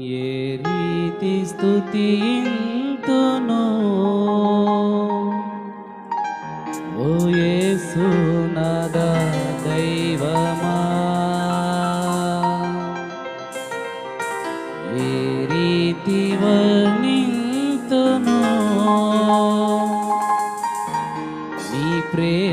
ఏ రీతి స్థుతింతును ఓ యేసు దైవమా? ఏ రీతి వర్ణింతును? నీ ప్రేమ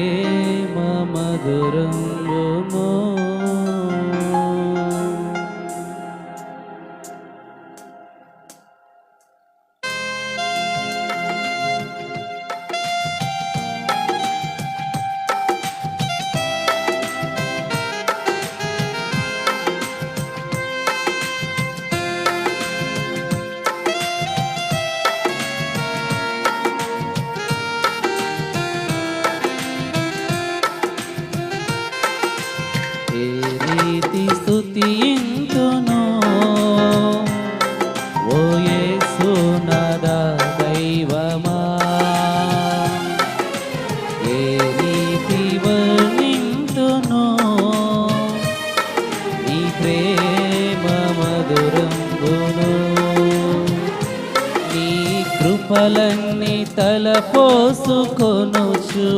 కృపలన్నీ తలపోసుకొనుచు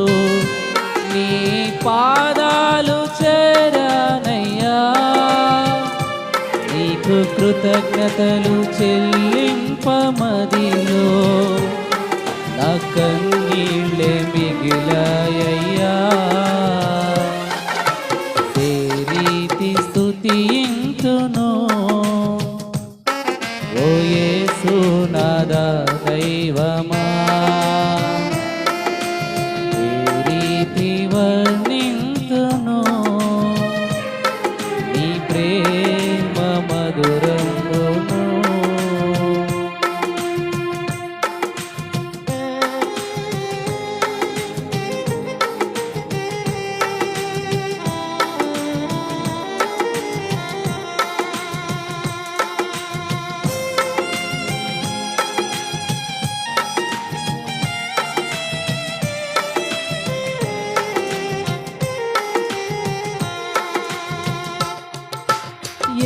నీ పాదాలు చేరానయ్యా. నీకు కృతజ్ఞతలు చెల్లింపమదిలో. నా కన్నీళ్ళే మిగిలా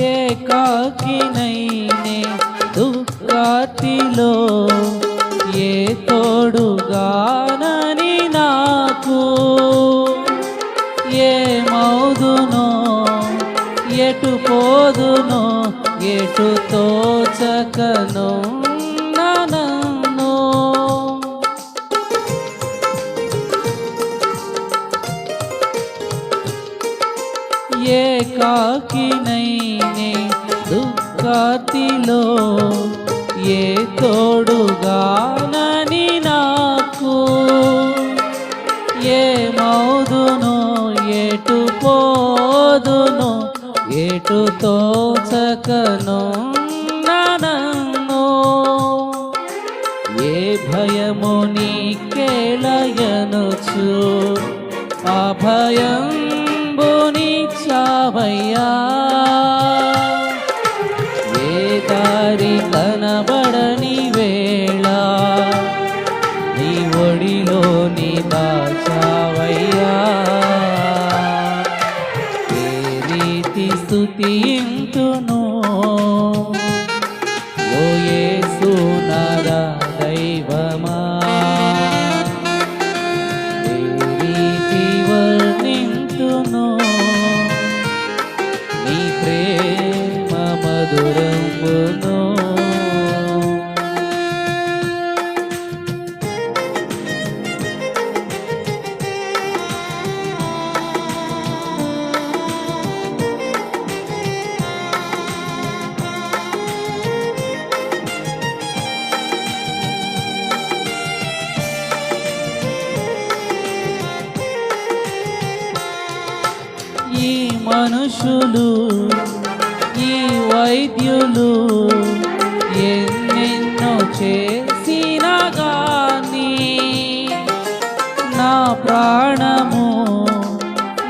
ఏకాకినైనే దుఃఖాతిలో? ఏ తోడుగానని నాకు? ఏ మౌదునో ఎటు పోదునో ఎటు తోచకను కాకి దుఃఖాతిలో ఏ తోడుగానని నాకు? ఏ మౌదును ఎటు పోదును ఎటు తోచకను నన్ను? ఏ భయము నీకేళయనుచు ఆ భయం చావయ్యా? నీ ఒడిలో మనుషులు ఈ వైద్యులు ఎన్నెన్నో చేసిన గాని నా ప్రాణము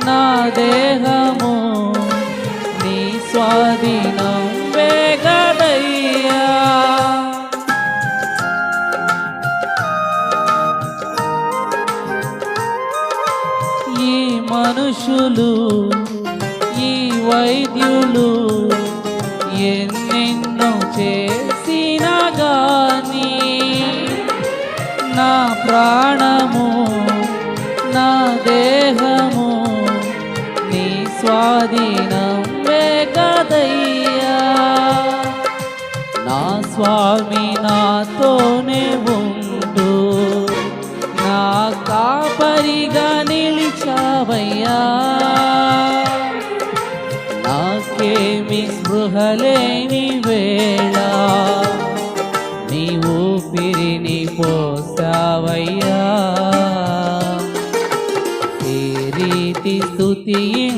నా దేహము నీ స్వాధీనం వేగదయ్యా మనుషులు వైద్యులు ఎన్నెన్నో చేసిన గాని నా ప్రాణము నా దేహము నీ స్వాధీనం కదయ్యా. నా స్వామి నాతోనే ఉండు నా కాపరిగా నిలిచావయ్యా. ఏమి స్పృహలేని వేళ. నీ ఊపిరిని పోసావయ్యా. ఏ రీతి స్థుతి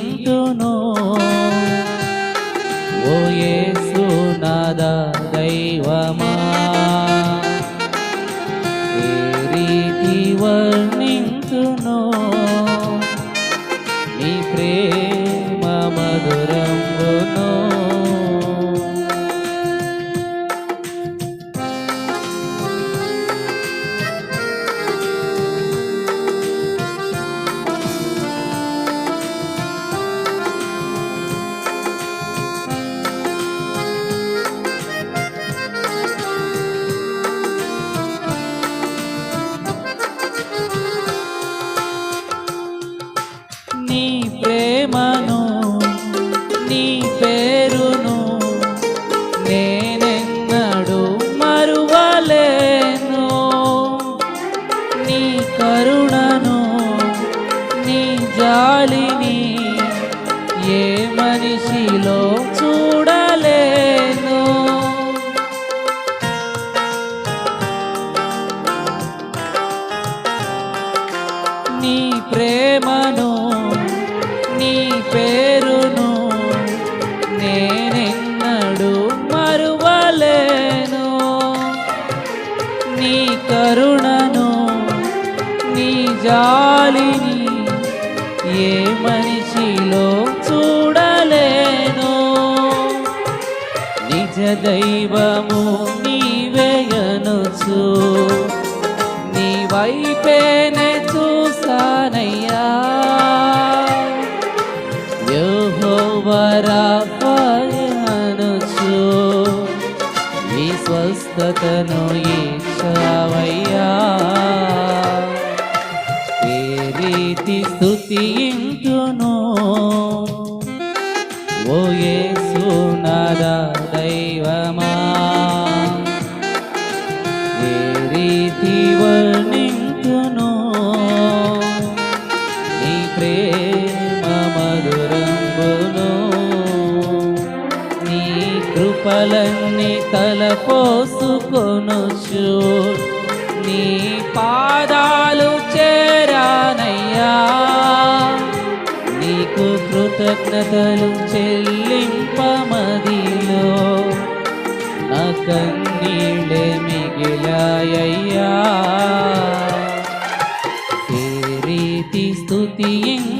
దైవము నీవేయనుచు నీ వైపేనే చూసానయ్యా యోహోవరాపయనుచు నీ స్వస్థతను ఇచ్చావయ్యా ఏ రీతి స్థుతి స్థుతింతును ఓ ఏ సునరా తలపోసుకొనుచు నీ పాదాలు చేరానయ్యా. నీకు కృతజ్ఞతలు చెల్లింపమదిలో. నా కన్నీళ్ళే మిగిలాయ్యా ఏ రీతి స్థుతింతును